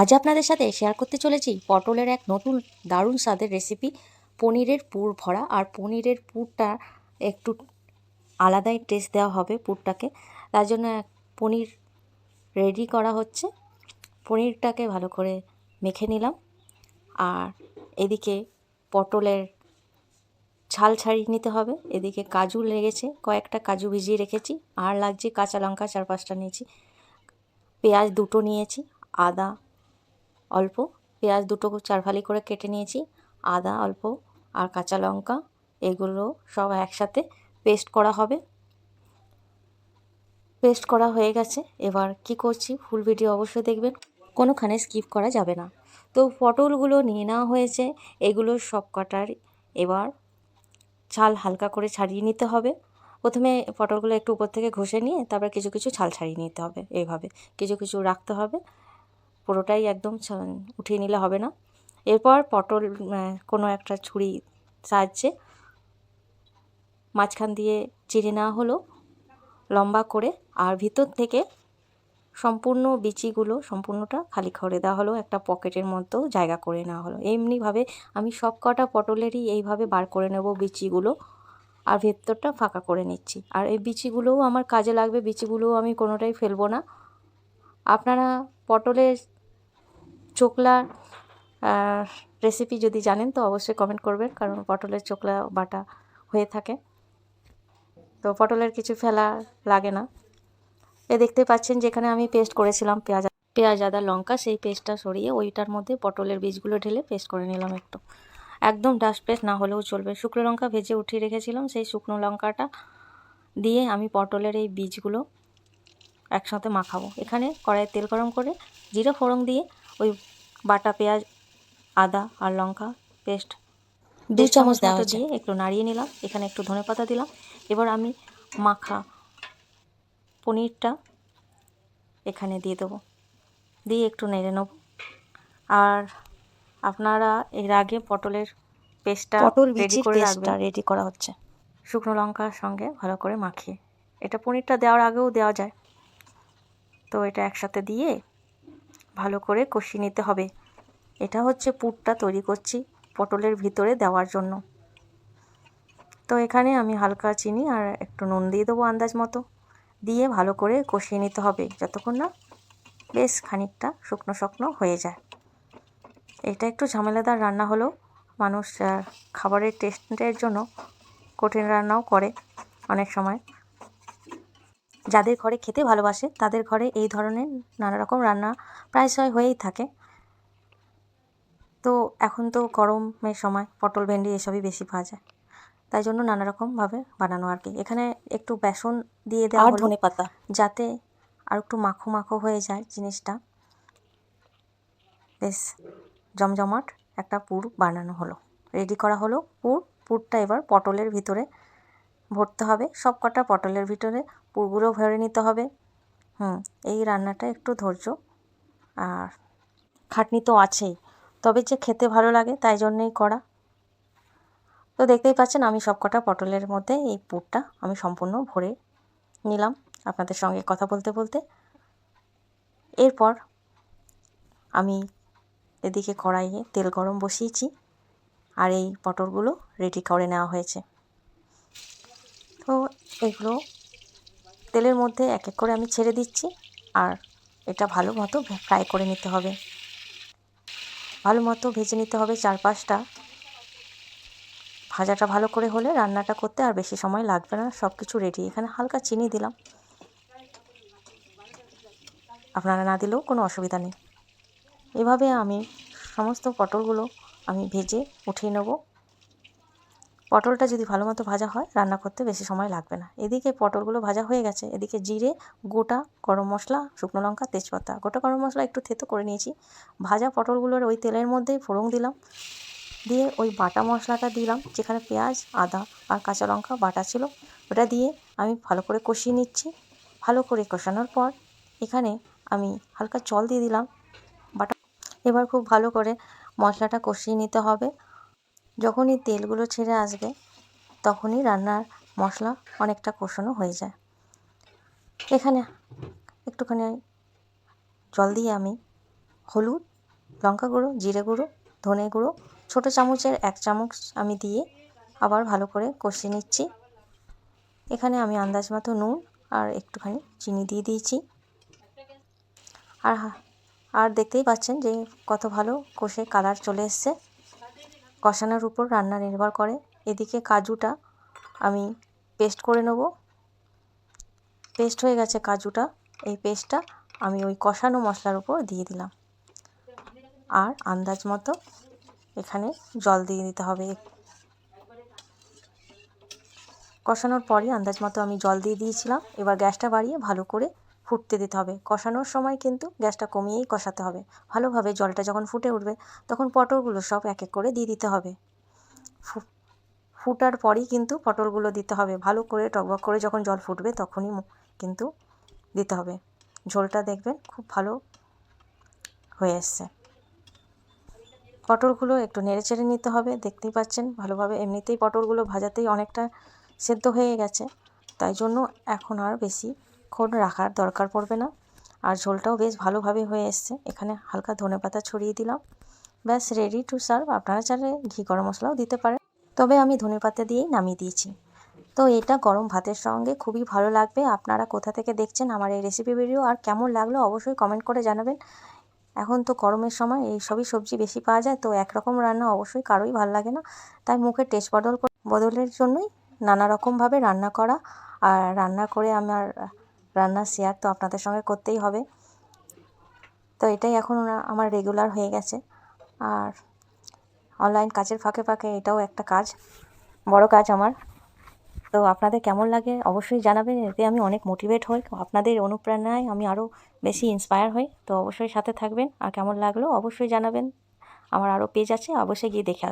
আজ আপনাদের সাথে শেয়ার করতে চলেছি পটলের এক নতুন দারুণ স্বাদের রেসিপি পনিরের পুর ভরা। আর পনিরের পুরটা একটু আলাদাই টেস্ট দেওয়া হবে পুরটাকে। তার জন্য পনির রেডি করা হচ্ছে। পনিরটাকে ভালো করে মেখে নিলাম। আর এদিকে পটলের ছাল ছাড়িয়ে নিতে হবে। এদিকে কাজু লেগেছে, কয়েকটা কাজু ভিজিয়ে রেখেছি। আর লাগছে কাঁচা লঙ্কা, চার পাঁচটা নিয়েছি। পেঁয়াজ দুটো নিয়েছি, আদা অল্প পেঁয়াজ দুটো চার ফালি করে কেটে নিয়েছি, আদা অল্প আর কাঁচা লঙ্কা, এগুলো সব একসাথে পেস্ট করা হবে। পেস্ট করা হয়ে গেছে। এবার কি করছি ফুল ভিডিও অবশ্যই দেখবেন, কোনোখানে স্কিপ করা যাবে না। তো পটলগুলো নিয়ে নেওয়া হয়েছে, এগুলো সব কটার। এবার ছাল হালকা করে ছাড়িয়ে নিতে হবে। প্রথমে পটলগুলো একটু উপর থেকে ঘষে নিয়ে তারপর কিছু কিছু ছাল ছাড়িয়ে নিতে হবে, এইভাবে। কিছু কিছু রাখতে হবে। পুরোটাই একদম উঠিয়ে নিলে হবে না। এরপর পটল কোনো একটা ছুরি সাহায্যে মাঝখান দিয়ে চিড়ে নেওয়া হলো লম্বা করে। আর ভিতর থেকে সম্পূর্ণ বিচিগুলো, সম্পূর্ণটা খালি করে দেওয়া হলো, একটা পকেটের মতো জায়গা করে নেওয়া হলো। এমনিভাবে আমি সব কটা পটলেরই এইভাবে বার করে নেব বিচিগুলো। আর ভেতরটা ফাঁকা করে নিচ্ছি। আর এই বিচিগুলোও আমার কাজে লাগবে, বিচিগুলোও আমি কোনোটাই ফেলব না। আপনারা পটলের চোকলা রেসিপি যদি জানেন তো অবশ্যই কমেন্ট করবেন, কারণ পটলের চোকলা বাটা হয়ে থাকে। তো পটলের কিছু ফেলা লাগে না। এ দেখতে পাচ্ছেন যেখানে আমি পেস্ট করেছিলাম পেঁয়াজ পেঁয়াজ, আদা, লঙ্কা, সেই পেস্টটা সরিয়ে ওইটার মধ্যে পটলের বীজগুলো ঢেলে পেস্ট করে নিলাম একটু। একদম ডাস্ট পেস্ট না হলেও চলবে। শুকনো লঙ্কা ভেজে উঠিয়ে রেখেছিলাম, সেই শুকনো লঙ্কাটা দিয়ে আমি পটলের এই বীজগুলো একসাথে মাখাবো। এখানে কড়াইয়ে তেল গরম করে জিরে ফোড়ন দিয়ে ওই বাটা পেঁয়াজ আদা আর লঙ্কা পেস্ট দু চামচ দেওয়া দিয়ে একটু নাড়িয়ে নিলাম। এখানে একটু ধনে পাতা দিলাম। এবার আমি মাখা পনিরটা এখানে দিয়ে দেবো। দিয়ে একটু নেড়ে নেব। আর আপনারা এর আগে পটলের পেস্টটা পটল রেডি করে রাখবেন। রেডি করা হচ্ছে। শুকনো লঙ্কার সঙ্গে ভালো করে মাখিয়ে। এটা পনিরটা দেওয়ার আগেও দেওয়া যায়। তো এটা একসাথে দিয়ে ভালো করে কষিয়ে নিতে হবে। এটা হচ্ছে পুরটা তৈরি করছি পটলের ভিতরে দেওয়ার জন্য। তো এখানে আমি হালকা চিনি আর একটু নুন দিয়ে দেবো আন্দাজ মতো। দিয়ে ভালো করে কষিয়ে নিতে হবে যতক্ষণ না বেশ খানিকটা শুকনো শুকনো হয়ে যায়। এটা একটু ঝামেলাদার রান্না হলেও মানুষ খাবারের টেস্টের জন্য কঠিন রান্নাও করে অনেক সময়। যাদের ঘরে খেতে ভালোবাসে তাদের ঘরে এই ধরনের নানা রকম রান্না প্রায়শই হয়েই থাকে। তো এখন তো গরমের সময় পটল ভেন্ডি এসবই বেশি পাওয়া যায়। তাই জন্য নানা রকমভাবে বানানো আর কি। এখানে একটু বেসন দিয়ে দেওয়া ধনে পাতা। যাতে আর একটু মাখো মাখো হয়ে যায় জিনিসটা। বেশ জমজমাট একটা পুর বানানো হলো। রেডি করা হলো পুর। পুরটা এবার পটলের ভিতরে ভরতে হবে। সব কটা পটলের ভিতরে পুরগুলো ভরে নিতে হবে। হুম, এই রান্নাটা একটু ধৈর্য। আর খাটনি তো আছেই, তবে যে খেতে ভালো লাগে তাই জন্যেই করা। তো দেখতেই পাচ্ছেন আমি সব কটা পটলের মধ্যে এই পুরটা আমি সম্পূর্ণ ভরে নিলাম আপনাদের সঙ্গে কথা বলতে বলতে। এরপর আমি এদিকে কড়াইয়ে তেল গরম বসিয়েছি আর এই পটলগুলো রেডি করে নেওয়া হয়েছে। তো এগুলো তেলের মধ্যে এক এক করে আমি ছেড়ে দিচ্ছি আর এটা ভালো মতো ফ্রাই করে নিতে হবে। ভালো মতো ভেজে নিতে হবে চার পাঁচটা ভাজাটা ভালো করে হলে রান্নাটা করতে আর বেশি সময় লাগবে না। সব কিছু রেডি এখানে হালকা চিনি দিলাম। আপনারা না দিলেও কোনো অসুবিধা নেই। এভাবে আমি সমস্ত পটলগুলো আমি ভেজে উঠিয়ে নেব। পটলটা যদি ভালো মতো ভাজা হয়, রান্না করতে বেশি সময় লাগবে না। এদিকে পটলগুলো ভাজা হয়ে গেছে। এদিকে জিরে, গোটা গরম মশলা, শুকনো লঙ্কা, তেজপাতা। গোটা গরম মশলা একটু থেতো করে নিয়েছি। ভাজা পটলগুলোর ওই তেলের মধ্যেই ফোড়ন দিলাম। দিয়ে ওই বাটা মশলাটা দিলাম, যেখানে পেঁয়াজ, আদা আর কাঁচা লঙ্কা বাটা ছিল। ওটা দিয়ে আমি ভালো করে কষিয়ে নিচ্ছি। ভালো করে কষানোর পর এখানে আমি হালকা জল দিয়ে দিলাম। বাটা এবার খুব ভালো করে মশলাটা কষিয়ে নিতে হবে। যখনই তেলগুলো ছেড়ে আসবে, তখনই রান্নার মশলা অনেকটা কষানো হয়ে যায়। এখানে একটুখানি জল দিয়ে আমি হলুদ, লঙ্কা গুঁড়ো, জিরে গুঁড়ো, ধনে গুঁড়ো, ছোটো চামচের এক চামচ আমি দিয়ে আবার ভালো করে কষিয়ে নিচ্ছি। এখানে আমি আন্দাজ মতো নুন আর একটুখানি চিনি দিয়ে দিয়েছি। আর আর দেখতেই পাচ্ছেন যে কত ভালো কষে কালার চলে এসছে। কষানোর উপর রান্না নির্ভর করে। এদিকে কাজুটা আমি পেস্ট করে নেব। পেস্ট হয়ে গেছে কাজুটা। এই পেস্টটা আমি ওই কষানো মশলার উপর দিয়ে দিলাম। আর আন্দাজ মতো এখানে জল দিয়ে দিতে হবে। কষানোর পরই আন্দাজ মতো আমি জল দিয়ে দিয়েছিলাম। এবার গ্যাসটা বাড়িয়ে ভালো করে ফুটতে দিতে হবে। কষানোর সময় কিন্তু গ্যাসটা কমিয়েই কষাতে হবে। ভালোভাবে জলটা যখন ফুটে উঠবে, তখন পটলগুলো সব এক এক করে দিয়ে দিতে হবে। ফুটার পরই কিন্তু পটলগুলো দিতে হবে। ভালো করে টকবক করে যখন জল ফুটবে, তখনই কিন্তু দিতে হবে। ঝোলটা দেখবেন খুব ভালো হয়ে এসছে। পটলগুলো একটু নেড়ে চেড়ে নিতে হবে। দেখতেই পাচ্ছেন, ভালোভাবে এমনিতেই পটলগুলো ভাজাতেই অনেকটা সেদ্ধ হয়ে গেছে। তাই জন্য এখন আর বেশিক্ষণ রাখার দরকার পড়বে না। আর ঝোলটাও বেশ ভালোভাবে হয়ে এসছে। এখানে হালকা ধনেপাতা ছড়িয়ে দিলাম। ব্যাস রেডি টু সার্ভ আপনারা চাইলে ঘি গরম মশলাও দিতে পারেন। তবে আমি ধনেপাতা দিয়েই নামিয়ে দিয়েছি। তো এটা গরম ভাতের সঙ্গে খুবই ভালো লাগবে। আপনারা কোথা থেকে দেখছেন আমার এই রেসিপি ভিডিও আর কেমন লাগল অবশ্যই কমেন্ট করে জানাবেন। এখন তো গরমের সময়, এই সবই সবজি বেশি পাওয়া যায়। তো একরকম রান্না অবশ্যই কারোই ভালো লাগে না। তাই মুখের টেস্ট বদল বদলের জন্যই নানা রকমভাবে রান্না করা। আর রান্না করে আমার রান্নার শেয়ার তো আপনাদের সঙ্গে করতেই হবে। তো এটাই এখন আমার রেগুলার হয়ে গেছে। আর অনলাইন কাজের ফাঁকে ফাঁকে এটাও একটা কাজ, বড় কাজ আমার। তো আপনাদের কেমন লাগে অবশ্যই জানাবেন, এতে আমি অনেক মোটিভেট হই। আপনাদের অনুপ্রেরণায় আমি আরও বেশি ইন্সপায়ার হই। তো অবশ্যই সাথে থাকবেন। আর কেমন লাগল অবশ্যই জানাবেন। আমার আরও পেজ আছে, অবশ্যই গিয়ে দেখে।